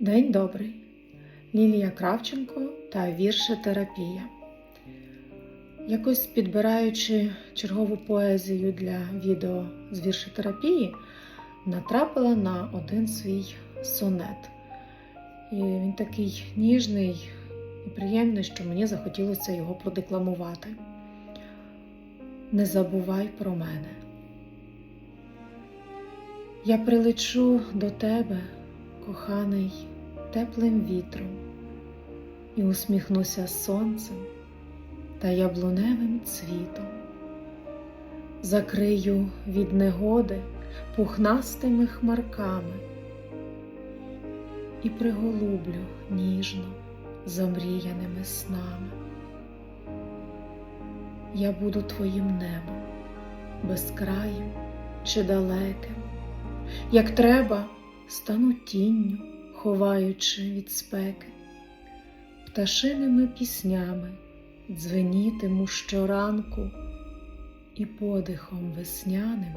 День добрий. Лілія Кравченко та віршетерапія. Якось підбираючи чергову поезію для відео з віршетерапії, натрапила на один свій сонет. І він такий ніжний і приємний, що мені захотілося його продекламувати. Не забувай про мене. Я прилечу до тебе, коханий, теплим вітром, і усміхнуся сонцем та яблуневим цвітом. Закрию від негоди пухнастими хмарками і приголублю ніжно замріяними снами. Я буду твоїм небом, безкраїм чи далеким. Як треба, стану тінню, ховаючи від спеки, пташиними піснями дзвенітиму щоранку і подихом весняним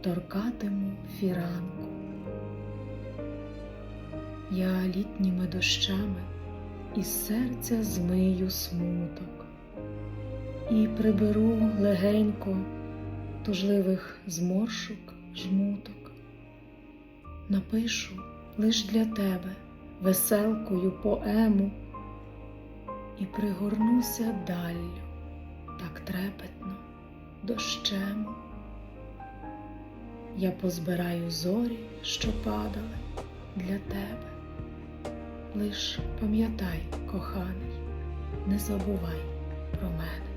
торкатиму фіранку. Я літніми дощами із серця змию смуток і приберу легенько тужливих зморшок жмуток напишу лиш для тебе веселкою поему і пригорнуся даллю так трепетно дощем. Я позбираю зорі, що падали для тебе. Лиш пам'ятай, коханий, не забувай про мене.